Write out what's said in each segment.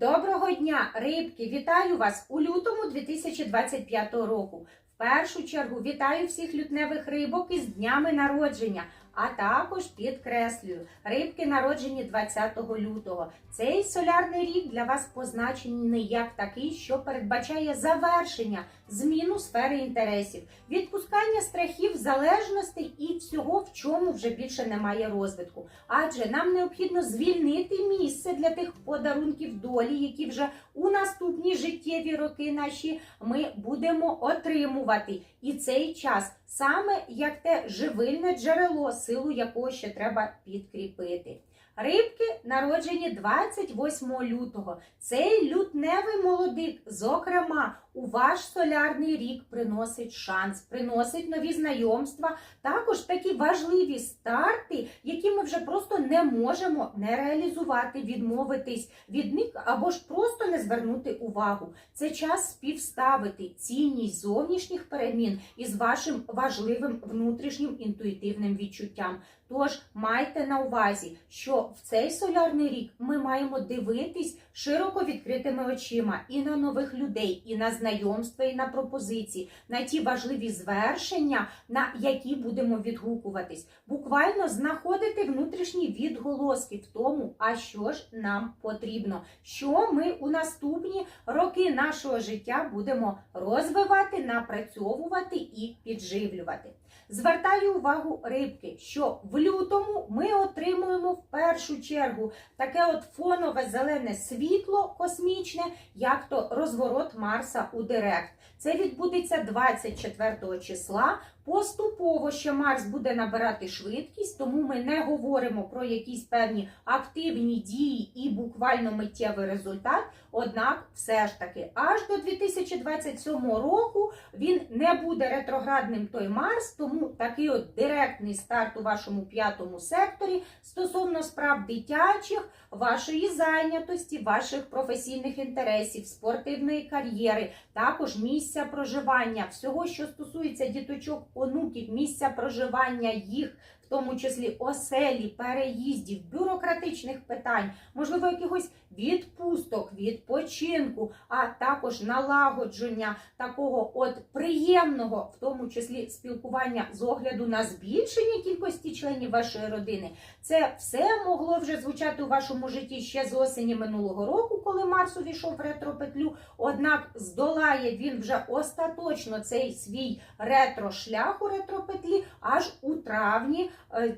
Доброго дня, рибки! Вітаю вас у лютому 2025 року. В першу чергу вітаю всіх лютневих рибок із днями народження, а також підкреслюю, рибки народжені 20 лютого. Цей солярний рік для вас позначений як такий, що передбачає завершення, зміну сфери інтересів, відпускання страхів, залежностей і всього, в чому вже більше немає розвитку. Адже нам необхідно звільнити місце для тих подарунків долі, які вже у наступні життєві роки наші ми будемо отримувати. І цей час саме як те живильне джерело, силу якого ще треба підкріпити. Рибки народжені 28 лютого. Цей лютневий молодик, зокрема, у ваш солярний рік приносить шанс, приносить нові знайомства, також такі важливі старти, які ми вже просто не можемо не реалізувати, відмовитись від них або ж просто не звернути увагу. Це час співставити цінність зовнішніх перемін із вашим важливим внутрішнім інтуїтивним відчуттям. Тож майте на увазі, що в цей солярний рік ми маємо дивитись широко відкритими очима і на нових людей, і на знайомства, і на пропозиції, на ті важливі звершення, на які будемо відгукуватись. Буквально знаходити внутрішні відголоски в тому, а що ж нам потрібно, що ми у наступні роки нашого життя будемо розвивати, напрацьовувати і підживлювати. Звертаю увагу рибки, що в лютому ми отримуємо в першу чергу таке от фонове зелене світло космічне, як то розворот Марса у Директ. Це відбудеться 24 числа. Поступово ще Марс буде набирати швидкість, тому ми не говоримо про якісь певні активні дії і буквально миттєвий результат. Однак, все ж таки, аж до 2027 року він не буде ретроградним той Марс, тому такий от директний старт у вашому п'ятому секторі стосовно справ дитячих, вашої зайнятості, ваших професійних інтересів, спортивної кар'єри, також місця проживання, всього, що стосується діточок, онуків, місця проживання їх. В тому числі оселі, переїздів, бюрократичних питань, можливо, якихось відпусток, відпочинку, а також налагодження такого от приємного, в тому числі спілкування з огляду на збільшення кількості членів вашої родини. Це все могло вже звучати у вашому житті ще з осені минулого року, коли Марс увійшов в ретропетлю. Однак здолає він вже остаточно цей свій ретро-шлях у ретропетлі аж у травні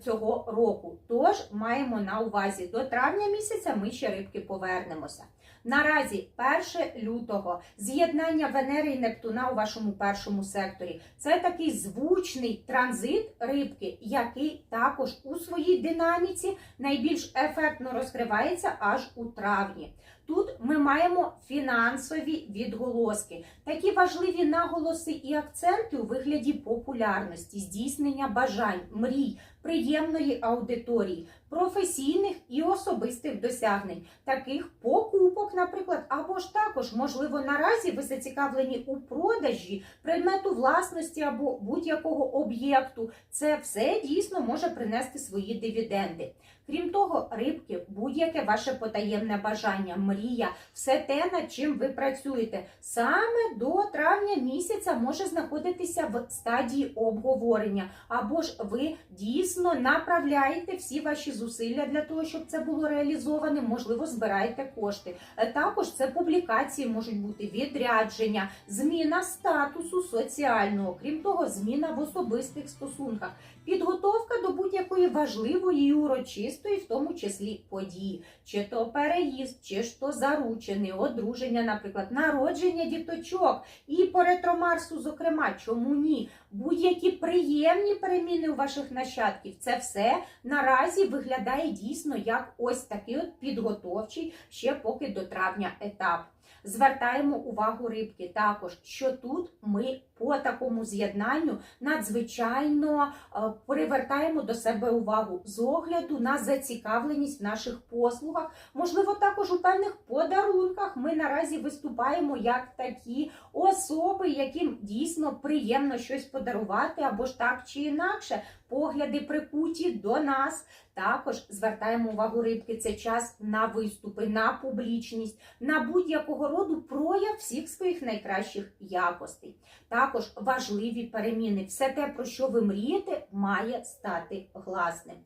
цього року. Тож маємо на увазі до травня місяця ми ще рибки повернемося. Наразі 1 лютого з'єднання Венери і Нептуна у вашому першому секторі. Це такий звучний транзит рибки, який також у своїй динаміці найбільш ефектно розкривається аж у травні. Тут ми маємо фінансові відголоски, такі важливі наголоси і акценти у вигляді популярності, здійснення бажань, мрій, приємної аудиторії, професійних і особистих досягнень, таких покупок, наприклад, або ж також, можливо, наразі ви зацікавлені у продажі предмету власності або будь-якого об'єкту. Це все дійсно може принести свої дивіденди. Крім того, рибки, будь-яке ваше потаємне бажання, мрія, все те, над чим ви працюєте, саме до травня місяця може знаходитися в стадії обговорення, або ж ви дійсно направляєте всі ваші зусилля для того, щоб це було реалізоване, можливо, збираєте кошти. Е, Також це публікації можуть бути відрядження, зміна статусу соціального, крім того, зміна в особистих стосунках, підготовка до будь-якої важливої і урочистої, в тому числі події, чи то переїзд, чи ж то заручений, одруження, наприклад, народження діточок і по ретромарсу, зокрема, чому ні? Будь-які приємні переміни у ваших нащадків, це все наразі виглядає дійсно як ось такий от підготовчий ще поки до травня етап. Звертаємо увагу рибки також, що тут ми по такому з'єднанню надзвичайно е, привертаємо до себе увагу з огляду на зацікавленість в наших послугах. Можливо, також у певних подарунках ми наразі виступаємо як такі особи, яким дійсно приємно щось подарувати, або ж так чи інакше погляди прикуті до нас. Також звертаємо увагу рибки. Це час на виступи, на публічність, на будь-якого роду прояв всіх своїх найкращих якостей. Також важливі переміни. Все те, про що ви мрієте, має стати гласним.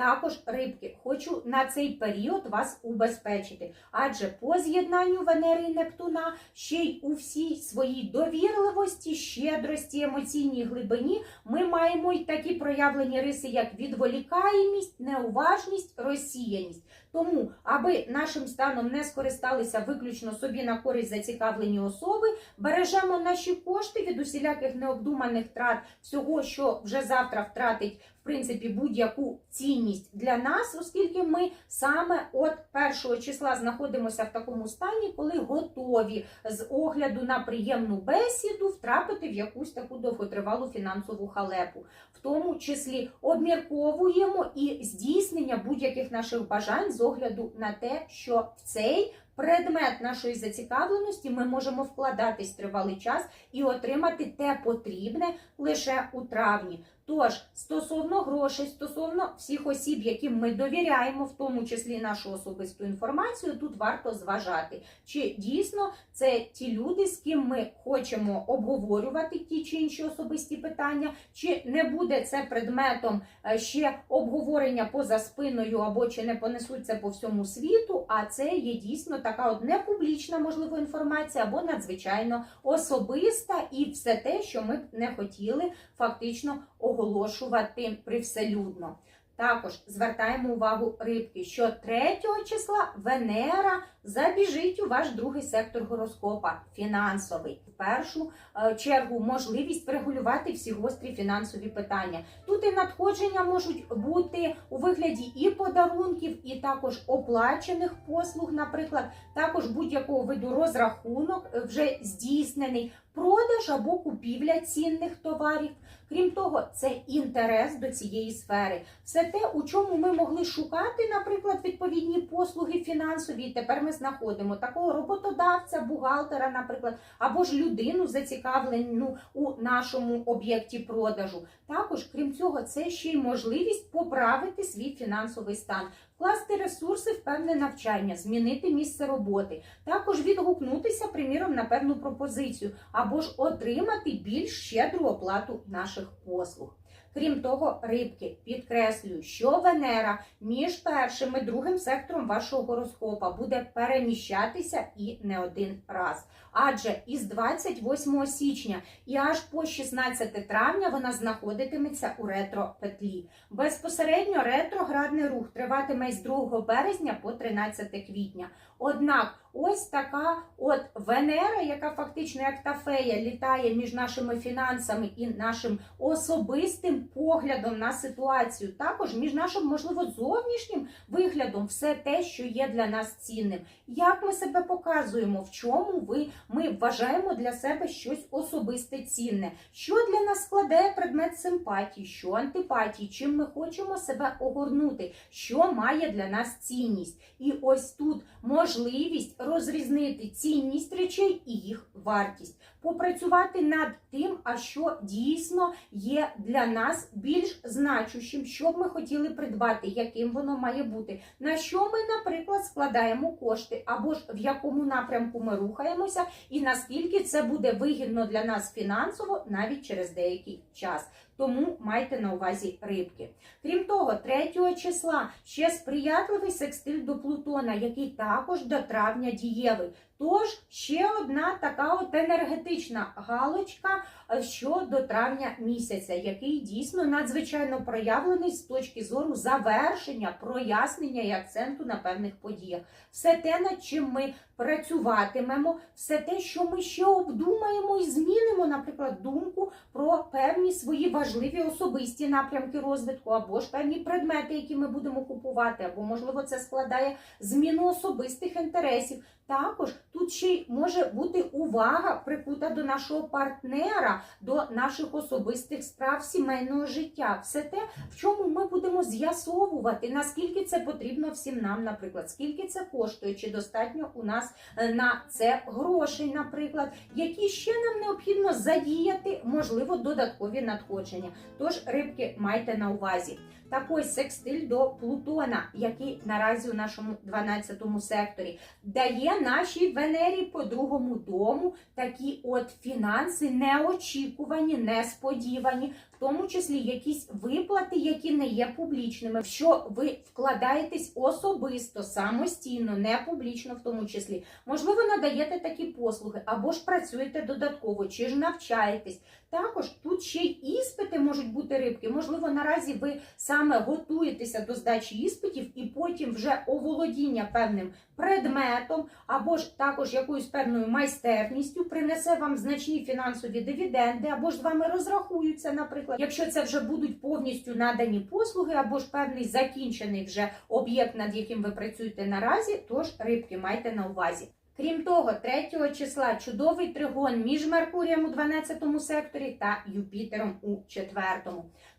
Також рибки, хочу на цей період вас убезпечити, адже по з'єднанню Венери і Нептуна ще й у всій своїй довірливості, щедрості, емоційній глибині ми маємо й такі проявлені риси, як відволікаємість, неуважність, розсіяність. Тому, аби нашим станом не скористалися виключно собі на користь зацікавлені особи, бережемо наші кошти від усіляких необдуманих трат, всього, що вже завтра втратить в принципі будь-яку цінність для нас, оскільки ми саме от першого числа знаходимося в такому стані, коли готові з огляду на приємну бесіду втрапити в якусь таку довготривалу фінансову халепу, в тому числі обмірковуємо і здійснення будь-яких наших бажань з огляду на те, що в цей предмет нашої зацікавленості ми можемо вкладатись тривалий час і отримати те потрібне лише у травні. Тож, стосовно грошей, стосовно всіх осіб, яким ми довіряємо, в тому числі нашу особисту інформацію, тут варто зважати, чи дійсно це ті люди, з ким ми хочемо обговорювати ті чи інші особисті питання, чи не буде це предметом е, ще обговорення поза спиною, або чи не понесуть це по всьому світу, а це є дійсно така от непублічна, можливо, інформація, або надзвичайно особиста, і все те, що ми не хотіли фактично оголошувати привселюдно. Також звертаємо увагу рибки, що 3 числа Венера забіжить у ваш другий сектор гороскопа фінансовий. В першу е, чергу можливість врегулювати всі гострі фінансові питання. Тут і надходження можуть бути у вигляді і подарунків, і також оплачених послуг, наприклад, також будь-якого виду розрахунок е, вже здійснений, продаж або купівля цінних товарів. Крім того, це інтерес до цієї сфери. Все те, у чому ми могли шукати, наприклад, відповідні послуги фінансові. Тепер ми знаходимо такого роботодавця, бухгалтера, наприклад, або ж людину зацікавлену у нашому об'єкті продажу. Також, крім цього, це ще й можливість поправити свій фінансовий стан. Вкласти ресурси в певне навчання, змінити місце роботи, також відгукнутися, приміром, на певну пропозицію, або ж отримати більш щедру оплату наших послуг. Крім того, рибки підкреслюю, що Венера між першим і другим сектором вашого гороскопа буде переміщатися і не один раз. Адже із 28 січня і аж по 16 травня вона знаходитиметься у ретро-петлі. Безпосередньо ретроградний рух триватиме з 2 березня по 13 квітня. Однак ось така от Венера, яка фактично як та фея літає між нашими фінансами і нашим особистим поглядом на ситуацію, також між нашим, можливо, зовнішнім виглядом, все те, що є для нас цінним. Як ми себе показуємо, в чому ви? Ми вважаємо для себе щось особисте цінне, що для нас складає предмет симпатії, що антипатії, чим ми хочемо себе огорнути, що має для нас цінність. І ось тут можливість розрізнити цінність речей і їх вартість, попрацювати над тим, а що дійсно є для нас більш значущим, що б ми хотіли придбати, яким воно має бути, на що ми, наприклад, складаємо кошти, або ж в якому напрямку ми рухаємося, і наскільки це буде вигідно для нас фінансово навіть через деякий час. Тому майте на увазі рибки. Крім того, 3 числа ще сприятливий секстиль до Плутона, який також до травня дієвий. Тож ще одна така от енергетична галочка е, щодо травня місяця, який дійсно надзвичайно проявлений з точки зору завершення, прояснення і акценту на певних подіях. Все те, над чим ми працюватимемо, все те, що ми ще обдумаємо і змінимо, наприклад, думку про певні свої важливі особисті напрямки розвитку, або ж певні предмети, які ми будемо купувати, або можливо це складає зміну особистих інтересів. Також тут ще й може бути увага прикута до нашого партнера, до наших особистих справ сімейного життя. Все те, в чому ми будемо з'ясовувати, наскільки це потрібно всім нам, наприклад, скільки це коштує, чи достатньо у нас е, на це грошей, наприклад, які ще нам необхідно задіяти, можливо, додаткові надходження. Тож, рибки, майте на увазі. Так ось секстиль до Плутона, який наразі у нашому 12 секторі, дає нашій Венері по другому дому такі от фінанси неочікувані, несподівані, в тому числі якісь виплати, які не є публічними, що ви вкладаєтесь особисто, самостійно, не публічно, в тому числі. Можливо, надаєте такі послуги, або ж працюєте додатково, чи ж навчаєтесь. Також тут ще й іспити можуть бути рибки. Можливо, наразі ви саме готуєтеся до здачі іспитів, і потім вже оволодіння певним предметом, або ж також якоюсь певною майстерністю принесе вам значні фінансові дивіденди, або ж з вами розрахуються, наприклад, якщо це вже будуть повністю надані послуги, або ж певний закінчений вже об'єкт, над яким ви працюєте наразі, тож рибки майте на увазі. Крім того, 3 числа чудовий тригон між Меркурієм у 12 секторі та Юпітером у 4.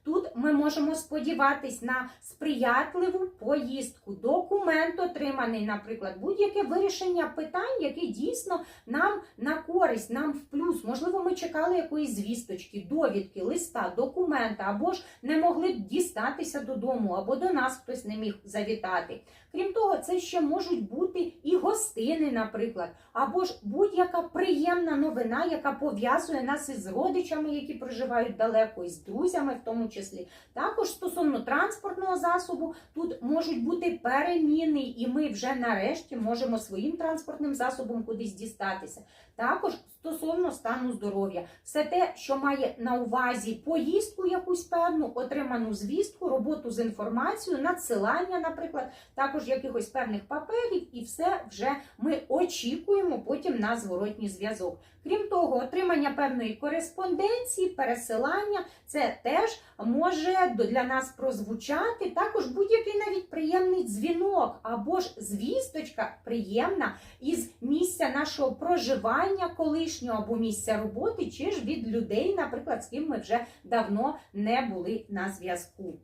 Тут ми можемо сподіватись на сприятливу поїздку, документ отриманий, наприклад, будь-яке вирішення питань, яке дійсно нам на користь, нам в плюс. Можливо, ми чекали якоїсь звісточки, довідки, листа, документа, або ж не могли дістатися додому, або до нас хтось не міг завітати. Крім того, це ще можуть бути і гостини, наприклад, або ж будь-яка приємна новина, яка пов'язує нас із родичами, які проживають далеко, із друзями, в тому числі. Також стосовно транспортного засобу, тут можуть бути переміни, і ми вже нарешті можемо своїм транспортним засобом кудись дістатися. Також стосовно стану здоров'я, все те, що має на увазі поїздку якусь певну, отриману звістку, роботу з інформацією, надсилання, наприклад, також якихось певних паперів, і все вже ми очікуємо потім на зворотній зв'язок. Крім того, отримання певної кореспонденції, пересилання це теж може для нас прозвучати. Також будь-який навіть приємний дзвінок або ж звісточка приємна із місця нашого проживання колишнього або місця роботи, чи ж від людей, наприклад, з ким ми вже давно не були на зв'язку.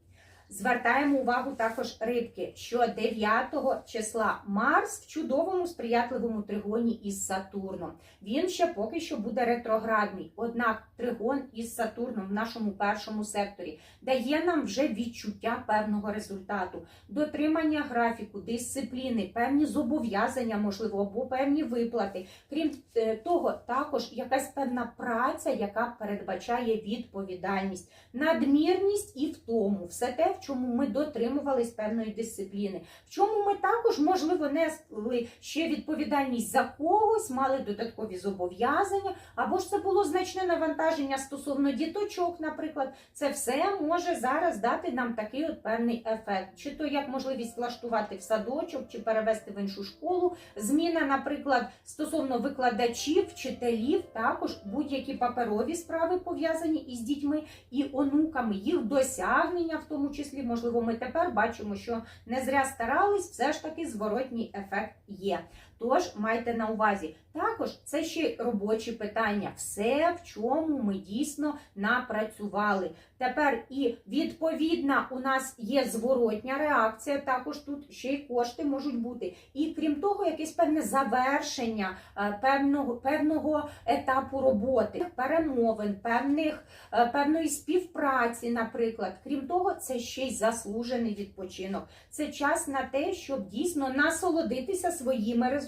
Звертаємо увагу також рибки, що 9 числа Марс в чудовому сприятливому тригоні із Сатурном. Він ще поки що буде ретроградний. Однак тригон із Сатурном в нашому першому секторі дає нам вже відчуття певного результату, дотримання графіку, дисципліни, певні зобов'язання, можливо, або певні виплати. Крім е, того, також якась певна праця, яка передбачає відповідальність, надмірність і втому, все те, в чому ми дотримувались певної дисципліни, в чому ми також, можливо, несли ще відповідальність за когось, мали додаткові зобов'язання, або ж це було значне навантаження стосовно діточок, наприклад. Це все може зараз дати нам такий от певний ефект, чи то як можливість влаштувати в садочок, чи перевести в іншу школу. Зміна, наприклад, стосовно викладачів, вчителів, також будь-які паперові справи пов'язані із дітьми і онуками, їх досягнення, в тому числі, можливо, ми тепер бачимо, що не зря старались, все ж таки зворотній ефект є. Тож майте на увазі. Також це ще робочі питання, все, в чому ми дійсно напрацювали. Тепер і відповідна у нас є зворотня реакція. Також тут ще й кошти можуть бути. І крім того, якесь певне завершення е, певного певного етапу роботи, перемовин, певних е, певної співпраці, наприклад. Крім того, це ще й заслужений відпочинок. Це час на те, щоб дійсно насолодитися своїми результатами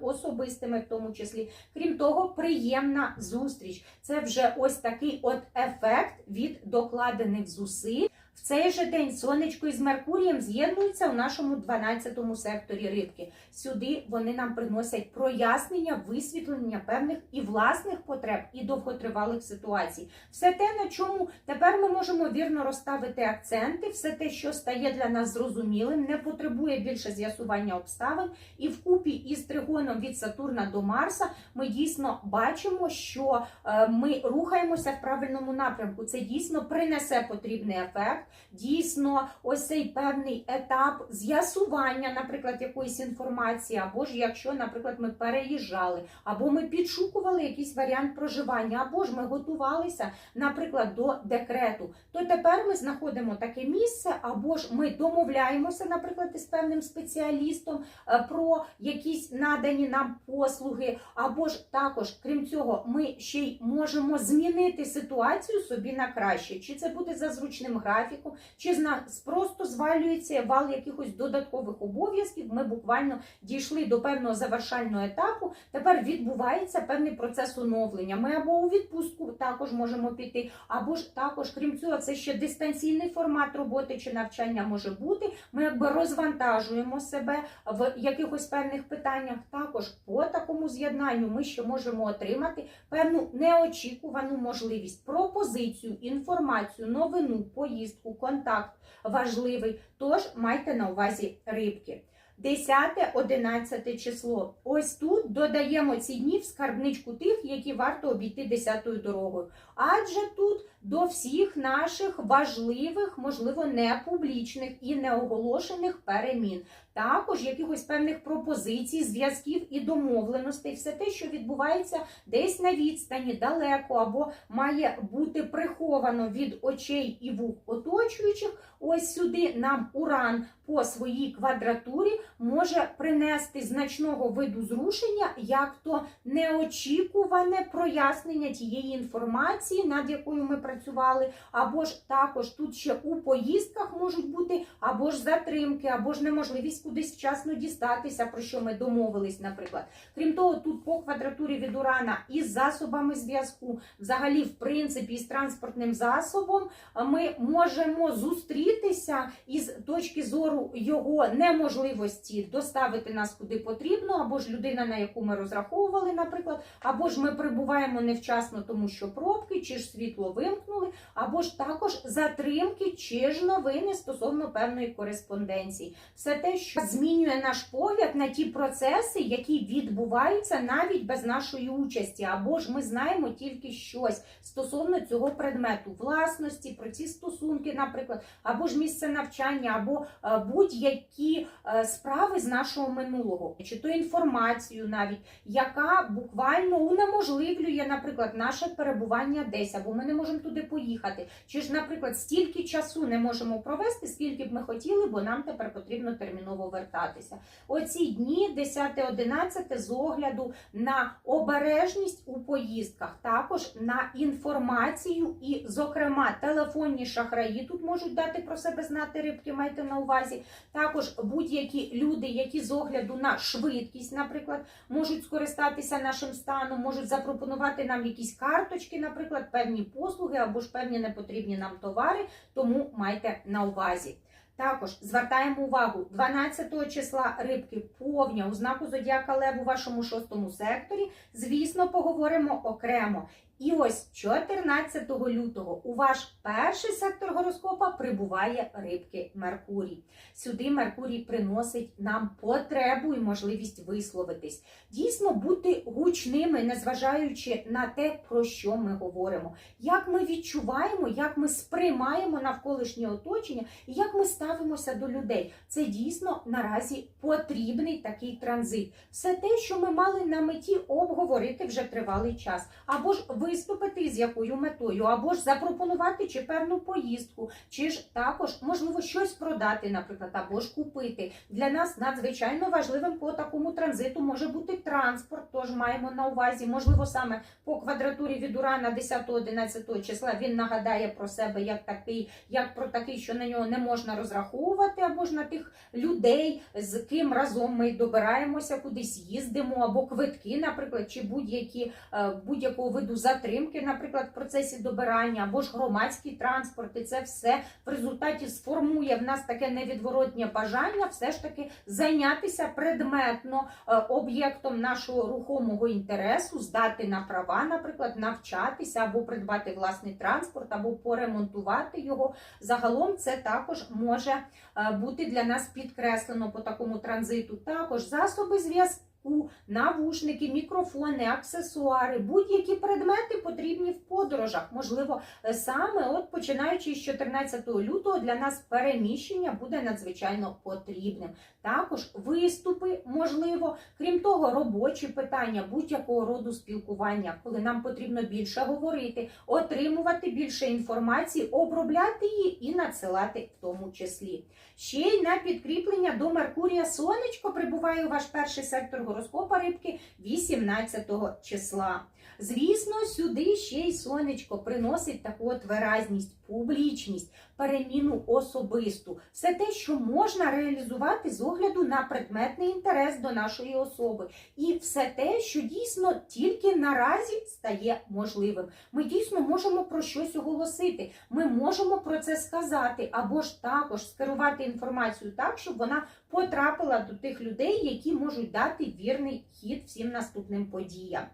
особистими, в тому числі. Крім того, приємна зустріч. Це вже ось такий от ефект від докладених зусиль. В цей же день сонечко із Меркурієм з'єднуються у нашому 12 секторі рибки. Сюди вони нам приносять прояснення, висвітлення певних і власних потреб, і довготривалих ситуацій. Все те, на чому тепер ми можемо вірно розставити акценти, все те, що стає для нас зрозумілим, не потребує більше з'ясування обставин. І вкупі із тригоном від Сатурна до Марса ми дійсно бачимо, що е, ми рухаємося в правильному напрямку. Це дійсно принесе потрібний ефект. Дійсно, ось цей певний етап з'ясування, наприклад, якоїсь інформації, або ж якщо, наприклад, ми переїжджали, або ми підшукували якийсь варіант проживання, або ж ми готувалися, наприклад, до декрету, то тепер ми знаходимо таке місце, або ж ми домовляємося, наприклад, із певним спеціалістом е, про якісь надані нам послуги, або ж також, крім цього, ми ще й можемо змінити ситуацію собі на краще. Чи це буде за зручним графіком, чи з нас просто звалюється вал якихось додаткових обов'язків. Ми буквально дійшли до певного завершального етапу. Тепер відбувається певний процес оновлення. Ми або у відпустку також можемо піти, або ж також, крім цього, це ще дистанційний формат роботи чи навчання може бути. Ми якби розвантажуємо себе в якихось певних питаннях. Також по такому з'єднанню ми ще можемо отримати певну неочікувану можливість, пропозицію, інформацію, новину, поїздку, контакт важливий. Тож майте на увазі рибки. 10-11 число. Ось тут додаємо ці дні в скарбничку тих, які варто обійти 10-ю дорогою. Адже тут до всіх наших важливих, можливо, не публічних і неоголошених перемін. Також якихось певних пропозицій, зв'язків і домовленостей, все те, що відбувається десь на відстані, далеко, або має бути приховано від очей і вух оточуючих. Ось сюди нам уран по своїй квадратурі може принести значного виду зрушення, як то неочікуване прояснення тієї інформації, над якою ми працювали, або ж також тут ще у поїздках можуть бути або ж затримки, або ж неможливість кудись вчасно дістатися, про що ми домовились, наприклад. Крім того, тут по квадратурі від урана із засобами зв'язку, взагалі, в принципі, з транспортним засобом, ми можемо зустрітися із точки зору його неможливості доставити нас куди потрібно, або ж людина, на яку ми розраховували, наприклад, або ж ми прибуваємо невчасно, тому що пробки, чи ж світло вимкнули, або ж також затримки, чи ж новини стосовно певної кореспонденції. Все те, що змінює наш погляд на ті процеси, які відбуваються навіть без нашої участі, або ж ми знаємо тільки щось стосовно цього предмету, власності, про ці стосунки, наприклад, або ж місце навчання, або е, будь-які е, справи з нашого минулого, чи то інформацію навіть, яка буквально унеможливлює, наприклад, наше перебування десь, або ми не можемо туди поїхати, чи ж, наприклад, стільки часу не можемо провести, скільки б ми хотіли, бо нам тепер потрібно терміново вертатися. Оці дні, 10-11, з огляду на обережність у поїздках, також на інформацію і, зокрема, телефонні шахраї тут можуть дати про себе знати рибки, майте на увазі. Також будь-які люди, які з огляду на швидкість, наприклад, можуть скористатися нашим станом, можуть запропонувати нам якісь карточки, наприклад, певні послуги або ж певні непотрібні нам товари, тому майте на увазі. Також звертаємо увагу 12 числа рибки повня у знаку Зодіака Лев у вашому шостому секторі. Звісно, поговоримо окремо. І ось 14 лютого у ваш перший сектор гороскопа прибуває рибки Меркурій. Сюди Меркурій приносить нам потребу і можливість висловитись. Дійсно бути гучними, незважаючи на те, про що ми говоримо, як ми відчуваємо, як ми сприймаємо навколишнє оточення і як ми ставимося до людей. Це дійсно наразі потрібний такий транзит. Все те, що ми мали на меті обговорити вже тривалий час, або ж виступити з якою метою, або ж запропонувати чи певну поїздку, чи ж також можливо щось продати, наприклад, або ж купити. Для нас надзвичайно важливим по такому транзиту може бути транспорт. Тож маємо на увазі, можливо, саме по квадратурі від урана 10-11 числа він нагадає про себе як такий, як про такий, що на нього не можна розраховувати, або ж на тих людей, з ким разом ми добираємося, кудись їздимо, або квитки, наприклад, чи будь-які е, будь-якого виду затримки, наприклад, в процесі добирання, або ж громадський транспорт, і це все в результаті сформує в нас таке невідворотнє бажання, все ж таки зайнятися предметно е, об'єктом нашого рухомого інтересу, здати на права, наприклад, навчатися або придбати власний транспорт, або поремонтувати його. Загалом це також може е, бути для нас підкреслено по такому транзиту. Також засоби зв'язку. Легку, навушники, мікрофони, аксесуари, будь-які предмети потрібні в подорожах. Можливо, е, саме от починаючи з 14 лютого для нас переміщення буде надзвичайно потрібним. Також виступи, можливо, крім того, робочі питання будь-якого роду спілкування, коли нам потрібно більше говорити, отримувати більше інформації, обробляти її і надсилати в тому числі. Ще й на підкріплення до Меркурія Сонечко прибуває у ваш перший сектор гороскопа рибки 18 числа. Звісно, сюди ще й сонечко приносить таку от виразність, публічність, переміну особисту, все те, що можна реалізувати з огляду на предметний інтерес до нашої особи, і все те, що дійсно тільки наразі стає можливим. Ми дійсно можемо про щось оголосити, ми можемо про це сказати, або ж також скерувати інформацію так, щоб вона потрапила до тих людей, які можуть дати вірний хід всім наступним подіям.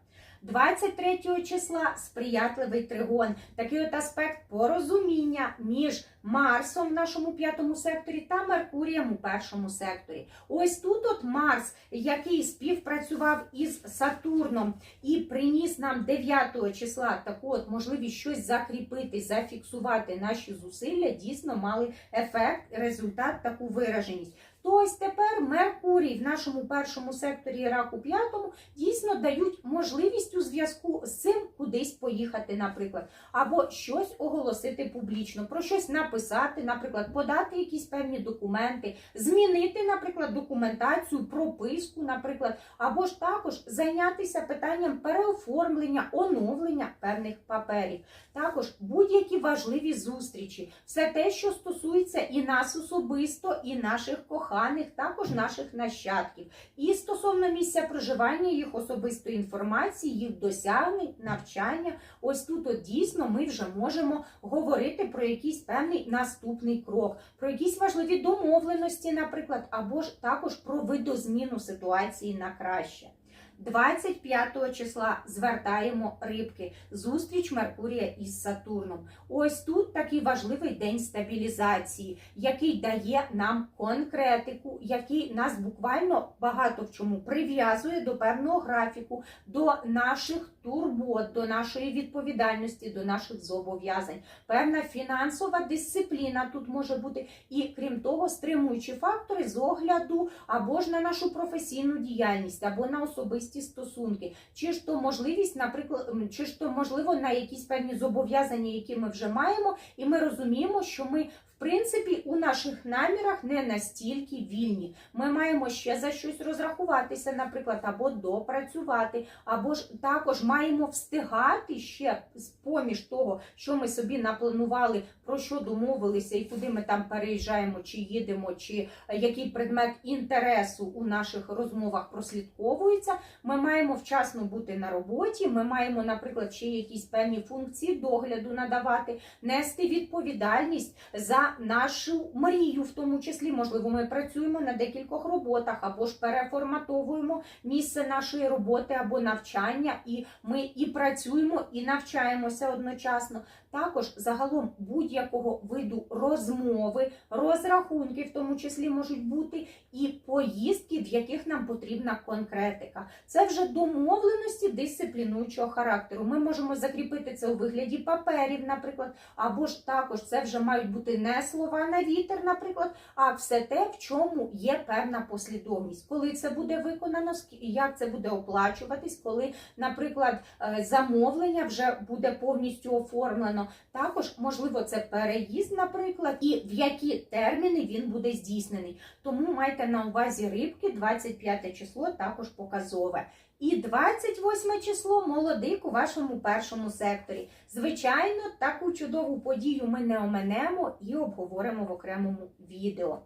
23 числа сприятливий тригон, такий от аспект порозуміння між Марсом в нашому п'ятому секторі та Меркурієм у першому секторі. Ось тут от Марс, який співпрацював із Сатурном і приніс нам 9 числа таку от можливість щось закріпити, зафіксувати наші зусилля, дійсно мали ефект, результат, таку вираженість. То ось тепер Меркурій в нашому першому секторі раку п'ятому дійсно дають можливість у зв'язку з цим кудись поїхати, наприклад, або щось оголосити публічно, про щось написати, наприклад, подати якісь певні документи, змінити, наприклад, документацію, прописку, наприклад, або ж також зайнятися питанням переоформлення, оновлення певних паперів. Також будь-які важливі зустрічі, все те, що стосується і нас особисто, і наших коханих, також наших нащадків. І стосовно місця проживання їх особистої інформації, їх досягнень, навчання. Ось тут от дійсно ми вже можемо говорити про якийсь певний наступний крок, про якісь важливі домовленості, наприклад, або ж також про видозміну ситуації на краще. 25 числа звертаємо рибки. Зустріч Меркурія із Сатурном. Ось тут такий важливий день стабілізації, який дає нам конкретику, який нас буквально багато в чому прив'язує до певного графіку, до наших турбот, до нашої відповідальності, до наших зобов'язань. Певна фінансова дисципліна тут може бути, і крім того, стримуючі фактори з огляду або ж на нашу професійну діяльність, або на особисті стосунки, чи ж то можливість, наприклад, чи ж то можливо на якісь певні зобов'язання, які ми вже маємо, і ми розуміємо, що ми. Принципі, у наших намірах не настільки вільні. Ми маємо ще за щось розрахуватися, наприклад, або допрацювати, або ж також маємо встигати ще з поміж того, що ми собі напланували, про що домовилися, і куди ми там переїжджаємо, чи їдемо, чи е, який предмет інтересу у наших розмовах прослідковується. Ми маємо вчасно бути на роботі. Ми маємо, наприклад, ще якісь певні функції догляду надавати, нести відповідальність за нашу мрію, в тому числі, можливо, ми працюємо на декількох роботах, або ж переформатовуємо місце нашої роботи або навчання, і ми і працюємо, і навчаємося одночасно. Також загалом будь-якого виду розмови, розрахунки, в тому числі можуть бути, і поїздки, в яких нам потрібна конкретика. Це вже домовленості дисциплінуючого характеру. Ми можемо закріпити це у вигляді паперів, наприклад, або ж також це вже мають бути не слова на вітер, наприклад, а все те, в чому є певна послідовність. Коли це буде виконано, як це буде оплачуватись, коли, наприклад, е, замовлення вже буде повністю оформлено. Також, можливо, це переїзд, наприклад, і в які терміни він буде здійснений. Тому майте на увазі рибки, 25 число також показове. І 28 число молодик у вашому першому секторі. Звичайно, таку чудову подію ми не оминемо і обговоримо в окремому відео.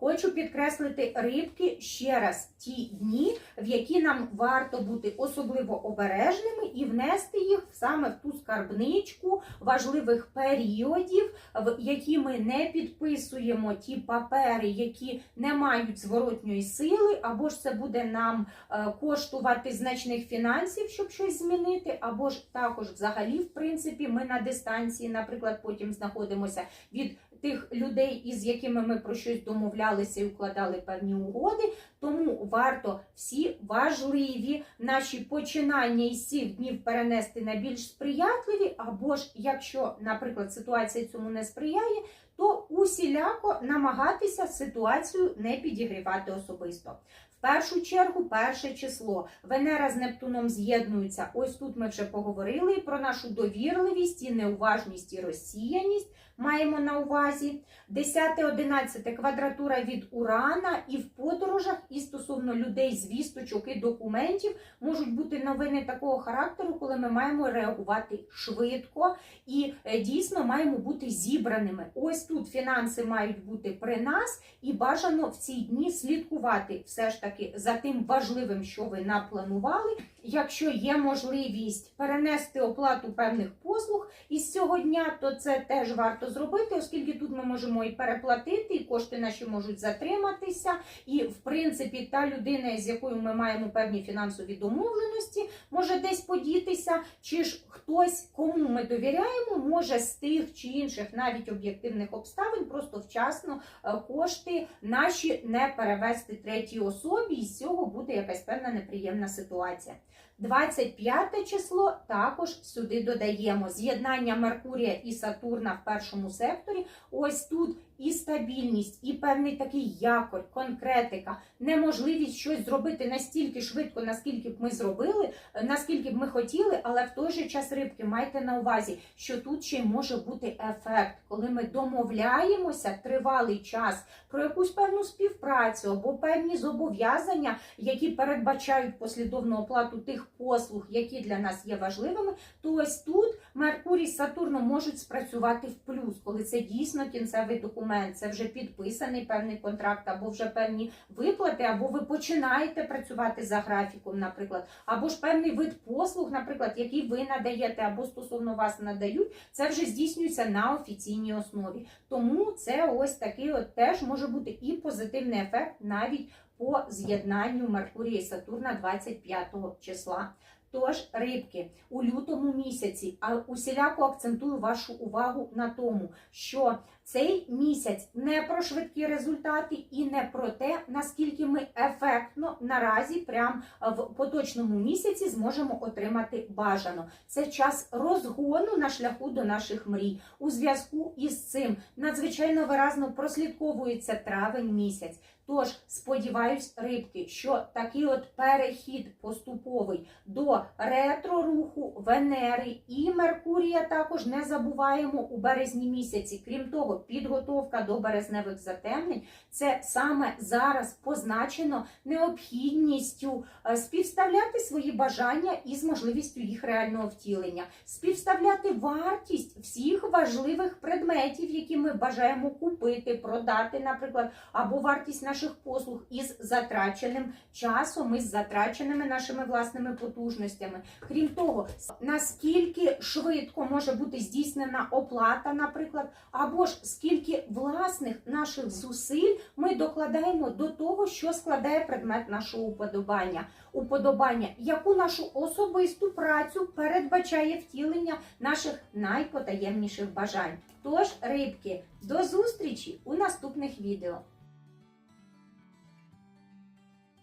Хочу підкреслити рибки ще раз. Ті дні, в які нам варто бути особливо обережними і внести їх саме в ту скарбничку важливих періодів, в які ми не підписуємо ті папери, які не мають зворотньої сили, або ж це буде нам е, коштувати значних фінансів, щоб щось змінити, або ж також взагалі, в принципі, ми на дистанції, наприклад, потім знаходимося від тих людей, із якими ми про щось домовлялися і укладали певні угоди. Тому варто всі важливі наші починання із цих днів перенести на більш сприятливі, або ж якщо, наприклад, ситуація цьому не сприяє, то усіляко намагатися ситуацію не підігрівати особисто. В першу чергу, перше число. Венера з Нептуном з'єднуються. Ось тут ми вже поговорили про нашу довірливість і неуважність і розсіяність. Маємо на увазі 10-11 квадратура від Урана, і в подорожах, і стосовно людей, звісточок і документів можуть бути новини такого характеру, коли ми маємо реагувати швидко і е, дійсно маємо бути зібраними. Ось тут фінанси мають бути при нас, і бажано в ці дні слідкувати все ж таки за тим важливим, що ви напланували. Якщо є можливість перенести оплату певних послуг із цього дня, то це теж варто зробити, оскільки тут ми можемо і переплатити, і кошти наші можуть затриматися. І в принципі, та людина, з якою ми маємо певні фінансові домовленості, може десь подітися, чи ж хтось, кому ми довіряємо, може з тих чи інших навіть об'єктивних обставин просто вчасно е, кошти наші не перевести третій особі, і з цього буде якась певна неприємна ситуація. 25 число також сюди додаємо з'єднання Меркурія і Сатурна в першому секторі. Ось тут і стабільність, і певний такий якорь, конкретика, неможливість щось зробити настільки швидко, наскільки б ми зробили, е, наскільки б ми хотіли, але в той же час рибки майте на увазі, що тут ще може бути ефект, коли ми домовляємося тривалий час про якусь певну співпрацю або певні зобов'язання, які передбачають послідовну оплату тих послуг, які для нас є важливими, то ось тут Меркурій з Сатурном можуть спрацювати в плюс, коли це дійсно кінцевий документ, це вже підписаний певний контракт, або вже певні виплати, або ви починаєте працювати за графіком, наприклад, або ж певний вид послуг, наприклад, який ви надаєте, або стосовно вас надають, це вже здійснюється на офіційній основі. Тому це ось такий от теж може бути і позитивний ефект навіть по з'єднанню Меркурія і Сатурна 25 числа. Тож, рибки, у лютому місяці, а усіляко акцентую вашу увагу на тому, що цей місяць не про швидкі результати і не про те, наскільки ми ефектно наразі, прям в поточному місяці, зможемо отримати бажано. Це час розгону на шляху до наших мрій. У зв'язку із цим надзвичайно виразно прослідковується травень місяць. Тож сподіваюсь, рибки, що такий от перехід поступовий до ретро-руху Венери і Меркурія також не забуваємо у березні місяці. Крім того, підготовка до березневих затемнень це саме зараз позначено необхідністю е, співставляти свої бажання із можливістю їх реального втілення, співставляти вартість всіх важливих предметів, які ми бажаємо купити, продати, наприклад, або вартість наших послуг із затраченим часом, із затраченими нашими власними потужностями. Крім того, наскільки швидко може бути здійснена оплата, наприклад, або ж скільки власних наших зусиль ми докладаємо до того, що складає предмет нашого уподобання. Уподобання, яку нашу особисту працю передбачає втілення наших найпотаємніших бажань. Тож, рибки, до зустрічі у наступних відео.